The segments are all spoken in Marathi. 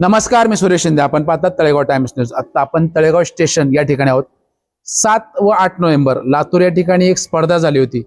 नमस्कार मी सुरेश शिंदे. आपण पाहतात तळेगाव टाइम्स न्यूज आता आपण तळेगाव स्टेशन या ठिकाणी आहोत. सात व आठ नोव्हेंबर लातूर या ठिकाणी एक स्पर्धा झाली होती.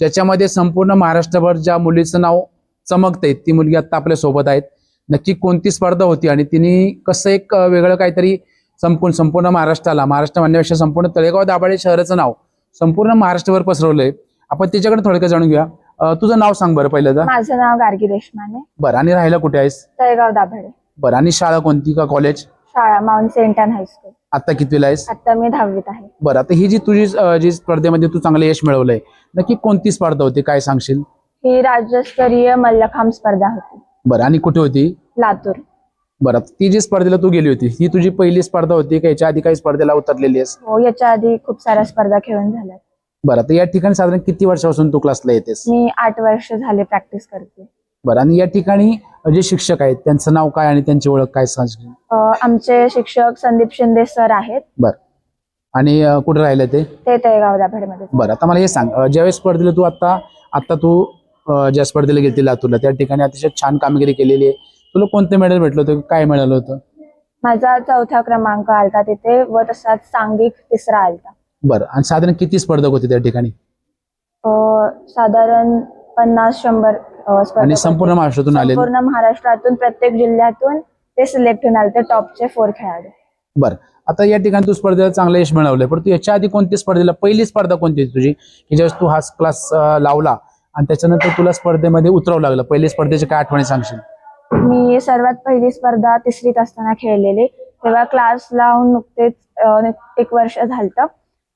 ज्याच्यामध्ये संपूर्ण महाराष्ट्रभर ज्या मुलीचं नाव चमकते ती मुलगी आता आपल्यासोबत आहेत. नक्की कोणती स्पर्धा होती आणि तिने कसं एक वेगळं काहीतरी संपूर्ण संपूर्ण महाराष्ट्राला महाराष्ट्र म्हणण्यापेक्षा संपूर्ण तळेगाव दाभाडे शहराचं नाव संपूर्ण महाराष्ट्रभर पसरवलंय. आपण तिच्याकडे थोडक्यात जाणून घेऊया. तुझं नाव सांग बरं पहिलं माझं नाव गार्गी देशमाने. बरं आणि राहायला कुठे आहेस? तळेगाव दाभाडे. बरं आणि शाळा कोणती का कॉलेज शाळा माउंट सेंट अँड हायस्कूल आता कितवीला आहेस? आता मी दहावीत आहे. बरं आता ही जी तुझी अं, जी स्पर्धेमध्ये तू चांगलं यश मिळवलंय नक्की कोणती स्पर्धा होती? काय सांगशील? ही राज्यस्तरीय मल्लखांब स्पर्धा होती. बरं आणि कुठे होती? लातूर. बरं आता ती जी स्पर्धेला तू गेली होती ही तुझी पहिली स्पर्धा होती का? याच्या आधी काही स्पर्धेला उतरलेली आहेस? हो याच्या आधी खूप साऱ्या स्पर्धा खेळून झाल्यात बरं आता या ठिकाणी साधारण किती वर्षापासून तू क्लासला येतेस? मी आठ वर्ष झाले प्रॅक्टिस करते. बरं आणि या ठिकाणी जे शिक्षक आहेत त्यांचं नाव काय आणि त्यांची ओळख काय सांगशील अं, आमचे शिक्षक संदीप शिंदे सर आहेत. बरं. आणि अं, कुठे राहिलं ते? ते तळेगाव दाभाडेमध्ये बरं आता मला हे सांग अं, ज्यावेळेस स्पर्धेला तू आता आता तू अं, ज्या स्पर्धेला गेली लातूरला त्या ठिकाणी अतिशय छान कामगिरी केलेली आहे. तुला कोणतं मेडल भेटलं होतं? काय मिळालं होतं? माझा चौथा क्रमांक आलता तिथे व तसाच सांघिक तिसरा आलता. बरं आणि साधारण किती स्पर्धक होते त्या ठिकाणी? अं, साधारण पन्नास शंभर आणि. संपूर्ण महाराष्ट्रातून आले संपूर्ण महाराष्ट्रातून प्रत्येक जिल्ह्यातून ते सिलेक्ट होऊन आले ते टॉपचे फोर खेळाडू. बरं. आता या ठिकाणी तू स्पर्धेला चांगलं यश मिळवलंय पण तू याच्या आधी कोणती स्पर्धेला पहिली स्पर्धा कोणती होती तुझी? की ज्यावेळेस तू हा क्लास लावला आणि त्याच्यानंतर तुला स्पर्धेमध्ये उतरावं लागलं पहिली स्पर्धेची काय आठवणी सांगशील? मी सर्वात पहिली स्पर्धा तिसरीत असताना खेळलेली. तेव्हा क्लास लावून नुकतेच एक वर्ष झालतं.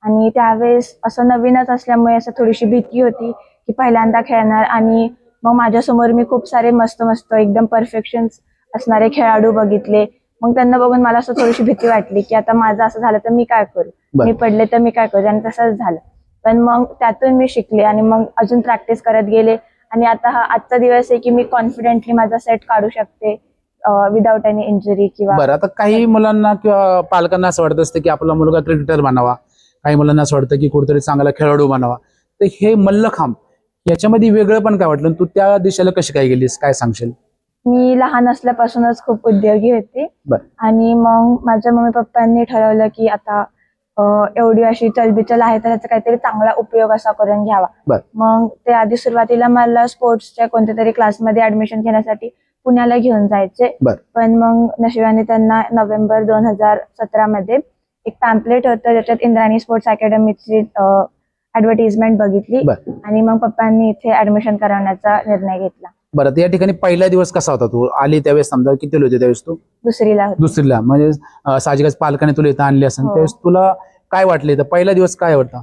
आणि त्यावेळेस असं नवीनच असल्यामुळे असं थोडीशी भीती होती की पहिल्यांदा खेळणार आणि मग माझ्यासमोर मी खूप सारे मस्त मस्त एकदम परफेक्शन असणारे खेळाडू बघितले. मग त्यांना बघून मला असं थोडीशी भीती वाटली की आता माझं असं झालं तर मी काय करू. मी पडले तर मी काय करू? आणि तसंच झालं. पण मग त्यातून मी शिकले आणि मग अजून प्रॅक्टिस करत गेले. आणि आता हा आजचा दिवस आहे की मी कॉन्फिडेंटली माझा सेट काढू शकते विदाउट एनी इंजुरी किंवा बरं आता काही मुलांना किंवा पालकांना असं वाटत असतं की आपला मुलगा क्रिकेटर बनावा. काही मुलांना असं वाटतं की कुठेतरी चांगला खेळाडू बनावा. तर हे मल्लखांब याच्यामध्ये वेगळं पण काय वाटलं तू त्या दिशेला कशी काय गेलीस काय सांगशील मी लहान असल्यापासूनच खूप उद्योगी होते बरं. आणि मग माझ्या मम्मी पप्पांनी ठरवलं की आता अं, एवढी अशी चलबिचल आहे तर त्याचा काहीतरी चांगला उपयोग असा करून घ्यावा. मग ते आधी सुरुवातीला मला स्पोर्ट्सच्या कोणत्या तरी क्लासमध्ये ऍडमिशन घेण्यासाठी पुण्याला घेऊन जायचे बरं. पण मग नशिबाने त्यांना नोव्हेंबर दोन हजार सतरा मध्ये एक पॅम्पलेट होतं ज्याच्यात इंद्राणी स्पोर्ट्स अकॅडमीची ऍडव्हर्टिजमेंट बघितली बरं. आणि मग पप्पांनी इथे ऍडमिशन करवण्याचा निर्णय घेतला. बरं तर या ठिकाणी पहिला दिवस कसा होता तू? आली त्यावेळेस समजा किती होते त्यावेळेस तू? दुसरीला होती. दुसरीला. म्हणजे अं, साहजिकच पालकाने तुला इथं आणली असेल. हो. त्यावेळेस तुला काय वाटलं इथं? पहिला दिवस काय होता?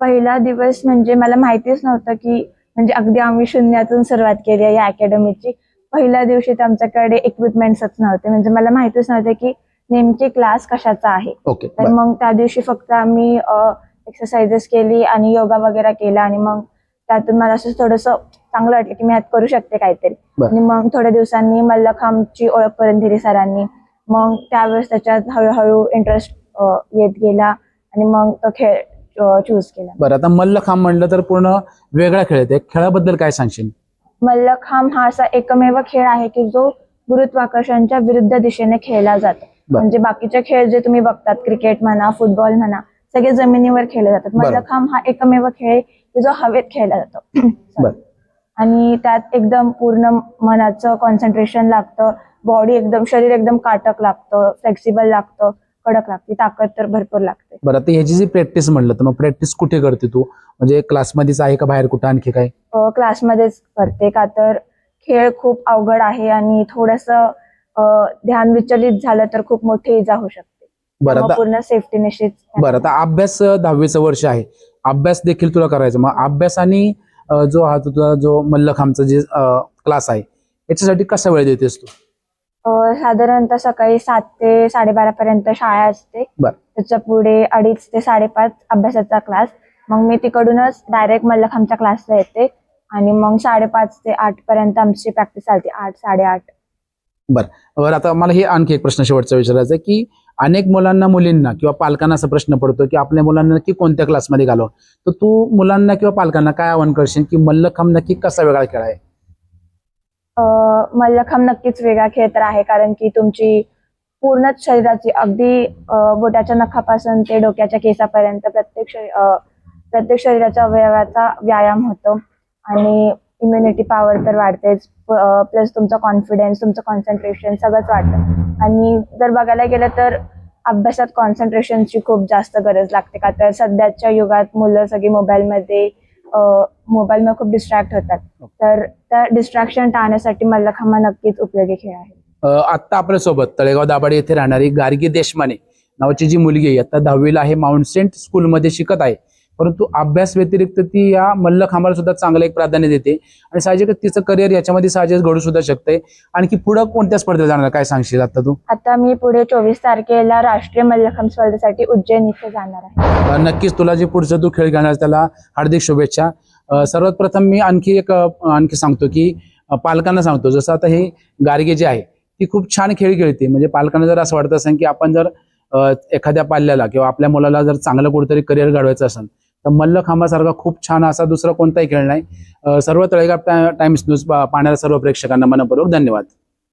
पहिला दिवस म्हणजे मला माहितीच नव्हतं की म्हणजे अगदी आम्ही शून्यातून सुरुवात केली आहे या अकॅडमीची पहिल्या दिवशी तर आमच्याकडे इक्विपमेंट्सच नव्हते. म्हणजे मला माहितीच नव्हतं की नेमकी क्लास कशाचा आहे. ओके तर मग त्या दिवशी फक्त आम्ही एक्सरसाइजेस केली आणि योगा वगैरे केला आणि मग त्यातून मला असं थोडस चांगलं वाटलं की मी ह्यात करू शकते काहीतरी. बरं. आणि मग थोड्या दिवसांनी मल्लखांबची ओळख करून दिली सरांनी. मग त्यावेळेस त्याच्यात हळूहळू इंटरेस्ट येत गेला आणि मग तो खेळ चूज केला. बरं आता मल्लखांब म्हणलं तर पूर्ण वेगळा खेळ आहे. त्या खेळाबद्दल काय सांगशील? मल्लखांब हा असा एकमेव खेळ आहे की जो गुरुत्वाकर्षणच्या विरुद्ध दिशेने खेळला जातो. म्हणजे बाकीचे खेळ जे तुम्ही बघतात क्रिकेट म्हणा फुटबॉल म्हणा सगळे जमिनीवर खेळले जातात. मल्लखांब हा एकमेव खेळ आहे की जो हवेत खेळला जातो. आणि त्यात एकदम पूर्ण मनाचं कॉन्सन्ट्रेशन लागतं. बॉडी एकदम शरीर एकदम काटक लागतं फ्लेक्सिबल लागतं कडक लागते ताकद तर भरपूर लागते. बरं आता ह्याची जी प्रॅक्टिस म्हणलं तर मग प्रॅक्टिस कुठे करते तू? म्हणजे क्लासमध्येच आहे का बाहेर कुठं आणखी काय क्लासमध्येच करते का तर खेळ खूप अवघड आहे आणि थोडस ध्यान विचलित झालं तर खूप मोठी इजा होऊ शकते. बरं आता पूर्ण सेफ्टी निश्चित बरं आता अभ्यास अं, दहावीचं वर्ष आहे. अभ्यास देखील तुला करायचा मग अभ्यास आणि अं, जो हा तुझा जो मल्लखांबचा जे क्लास आहे याच्यासाठी कसा वेळ देतेस तू? अ, साधारणतः सकाळी सात ते साडेबारा पर्यंत शाळा असते. बर. त्याच्या पुढे अडीच ते साडेपाच अभ्यासाचा क्लास मग मी तिकडूनच डायरेक्ट मल्लखांबच्या क्लासला येते. आणि मग साडेपाच ते आठ पर्यंत आमची प्रॅक्टिस चालते. आठ साडेआठ. बरं. आता मला हे आणखी एक प्रश्न शेवटचा विचारायचा आहे की अनेक मुलांना मुलींना किंवा पालकांना असा प्रश्न पडतो की आपल्या मुलांना नक्की कोणत्या क्लासमध्ये घालव? तर तू मुलांना किंवा पालकांना काय आवाहन करशील की मल्लखांब नक्की कसा वेगळा खेळ आहे? मल्लखांब नक्कीच वेगळा खेळ तर आहे कारण की तुमची पूर्ण शरीराची अगदी बोटाच्या नखापासून ते डोक्याच्या केसापर्यंत प्रत्येक शरी- प्रत्येक शरीराच्या अवयवाचा व्यायाम होतो. आणि इम्युनिटी पॉवर तर वाढतेच प्लस तुमचा कॉन्फिडन्स तुमचं कॉन्सन्ट्रेशन सगळंच वाढतं. आणि जर बघायला गेलं तर अभ्यासात कॉन्सन्ट्रेशनची खूप जास्त गरज लागते का? तर सध्याच्या युगात मुलं सगळी मोबाईलमध्ये मोबाईलमध्ये खूप डिस्ट्रॅक्ट होतात. तर त्या डिस्ट्रॅक्शन टाळण्यासाठी मल्लखांब नक्कीच उपयोगी खेळ आहे. आत्ता आपल्यासोबत तळेगाव दाभाडे येथे राहणारी गार्गी देशमाने नावाची जी मुलगी आहे आता दहावीला आहे माउंट सेंट स्कूलमध्ये शिकत आहे. परंतु अभ्यास व्यतिरिक्त ती या मल्लखांबाला सुद्धा चांगलं एक प्राधान्य देते. आणि साहजिकच तिचं करिअर याच्यामध्ये साहजिक घडू सुद्धा शकते आणखी पुढं कोणत्या स्पर्धेत जाणार काय सांगशील आता तू? आता मी पुढे चोवीस तारखेला राष्ट्रीय मल्लखांब स्पर्धेसाठी उज्जैन इथे जाणार आहे. नक्कीच तुला जे पुढचं तू खेळ घेणार त्याला हार्दिक शुभेच्छा. सर्वात प्रथम मी आणखी एक आणखी सांगतो की पालकांना सांगतो. जसं आता हे गार्गे जे आहे ती खूप छान खेळ खेळते. म्हणजे पालकांना जर असं वाटत असेल की आपण जर एखाद्या पाल्याला किंवा आपल्या मुलाला जर चांगलं कुठेतरी करिअर घडवायचं असेल तर मल्लखांबासारखा खूप छान असा दुसरा कोणताही खेळ नाही. सर्व तळेगाव टाइम्स न्यूज पाहणाऱ्या सर्व प्रेक्षकांना मनपूर्वक धन्यवाद.